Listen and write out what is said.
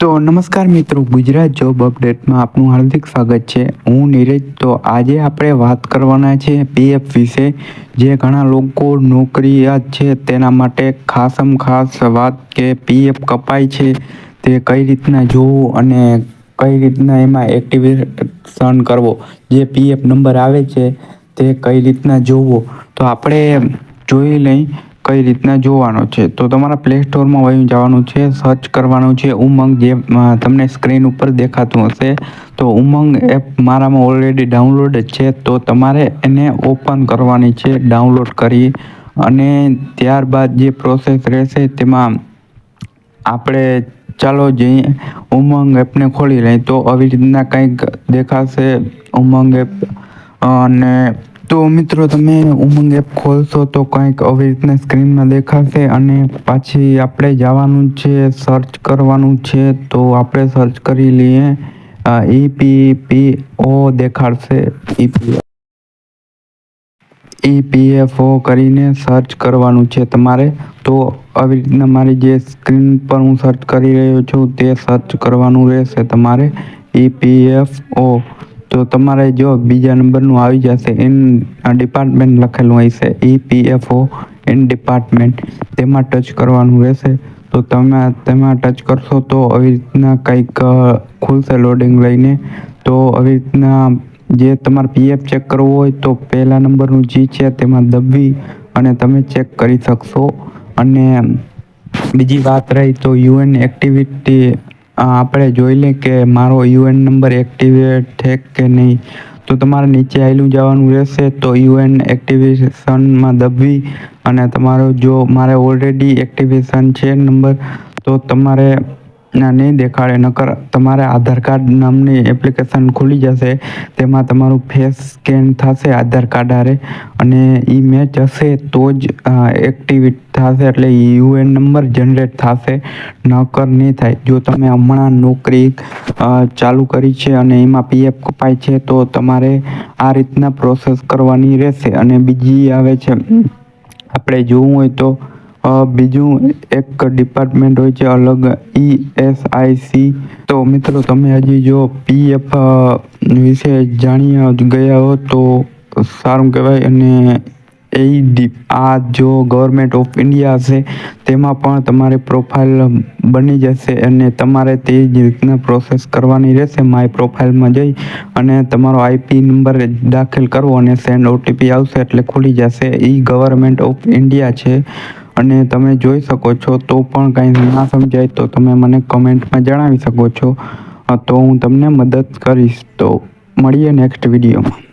તો નમસ્કાર મિત્રો, ગુજરાત જોબ અપડેટમાં આપનું હાર્દિક સ્વાગત છે. હું નીરજ, તો આજે આપણે વાત કરવાના છે પીએફ વિશે. જે ઘણા લોકો નોકરીયાત છે, તેના માટે ખાસમ ખાસ વાત કે પીએફ કપાય છે, તે કઈ રીતના જોવું અને કઈ રીતના એમાં એક્ટિવેશન કરવો. જે પીએફ નંબર આવે છે, તે કઈ રીતના જોવો. તો આપણે જોઈ લઈ કઈ રીતના જોવાનો છે? તો તમારા પ્લે સ્ટોરમાં વહી જવાનું છે સર્ચ કરવાનું છે, ઉમંગ જે તમને સ્ક્રીન ઉપર દેખાતું હશે. તો ઉમંગ એપ મારામાં ઓલરેડી ડાઉનલોડ છે. તો તમારે એને ઓપન કરવાની છે ડાઉનલોડ કરી. અને ત્યારબાદ જે પ્રોસેસ રહેશે તેમાં આપણે ચાલો જઈએ ઉમંગ એપને ખોલી લઈએ. તો આવી રીતના કંઈક દેખાશે ઉમંગ એપ અને તો મિત્રો, તમે ઉમંગ એપ ખોલશો તો કંઈક આવી રીતના સ્ક્રીનમાં દેખાશે અને પાછી આપણે જવાનું છે સર્ચ કરવાનું છે, તો આપણે સર્ચ કરી લઈએ. ઈપીપીઓ દેખાડશે. ઈપી ઈપીએફઓ કરીને સર્ચ કરવાનું છે તમારે. તો આવી રીતના મારી જે સ્ક્રીન પર હું સર્ચ કરી રહ્યો છું તે સર્ચ કરવાનું રહેશે તમારે. ઈપીએફઓ તો તમારે જો બીજા નંબરનું આવી જશે ઇન ડિપાર્ટમેન્ટ લખેલું હશે ઓ ઇન ડિપાર્ટમેન્ટ તેમાં ટચ કરવાનું રહેશે. તો તમે તેમાં ટચ કરશો તો આવી રીતના કંઈક ખુલશે લોડિંગ લઈને. તો આવી રીતના જે તમારે પીએફ ચેક કરવું હોય તો પહેલા નંબરનું જી છે, તેમાં દબવી અને તમે ચેક કરી શકશો. અને બીજી વાત રહી તો યુએન એક્ટિવિટી આપણે જોઈ લઈએ કે મારો યુએન નંબર એક્ટિવેટ છે કે નહીં? તો તમારે નીચે આવેલું જવાનું રહેશે તો યુએન એક્ટિવેશનમાં દબવી અને તમારો જો મારે ઓલરેડી એક્ટિવેશન છે નંબર, તો તમારે ના, નહીં દેખાડે. નકર તમારે આધાર કાર્ડ નામની એપ્લિકેશન ખુલી જશે. તેમાં તમારું ફેસ સ્કેન થશે આધાર કાર્ડ હારે. અને એ મેચ હશે તો જ એક્ટિવેટ થશે એટલે યુએન નંબર જનરેટ થશે. નકર નહીં થાય. જો તમે હમણાં નોકરી ચાલુ કરી છે અને એમાં પીએફ કપાય છે, તો તમારે આ રીતના પ્રોસેસ કરવાની રહેશે. અને બીજી આવે છે, આપણે જોવું હોય તો બીજું એક ડિપાર્ટમેન્ટ હોય છે અલગ ઈ એસ આઈ સી તો મિત્રો, તમે હજી જો પીએફ વિશે જાણી ગયા હો, તો સારું કહેવાય. અને એ આ જો ગવર્મેન્ટ ઓફ ઇન્ડિયા હશે તેમાં પણ તમારી પ્રોફાઇલ બની જશે અને તમારે તે જ રીતના પ્રોસેસ કરવાની રહેશે. માય પ્રોફાઇલમાં જઈ અને તમારો આઈપી નંબર દાખલ કરવો અને સેન્ડ ઓટીપી આવશે એટલે ખુલી જશે. એ ગવર્મેન્ટ ઓફ ઇન્ડિયા છે. અને તમે જોઈ શકો છો, તો પણ કાંઈ ના સમજાય તો તમે મને કમેન્ટમાં જણાવી શકો છો. તો હું તમને મદદ કરીશ. તો મળીએ નેક્સ્ટ વિડીયોમાં